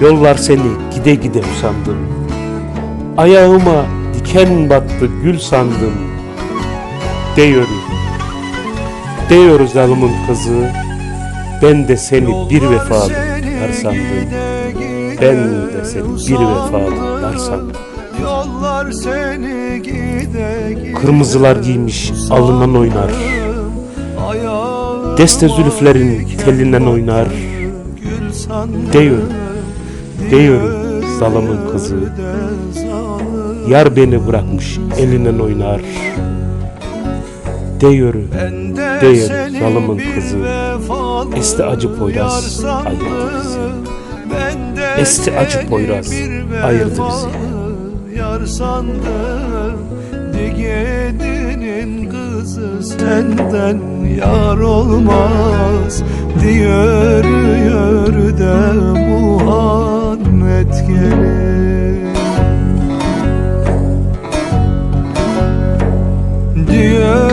Yollar seni gide gide usandım. Ayağıma diken battı gül sandım. Diyorum Diyor zalimin kızı. Ben de seni bir vefalı yar sandım. Ben de seni bir vefalı yar sandım. Yollar seni gide gide Kırmızılar giymiş alınan oynar. Deste zülüflerin telinden oynar. Gül sandım Diyor Diyor zalimin kızı de. Yar beni bırakmış elinden oynar de seni zalimin bir kızı. Esti acı Poyraz, ayırdı bizi. De Esti acı Poyraz, ayırdı bizi. Yar sandım Digedi'nin kızı senden yar olmaz yere. Diyor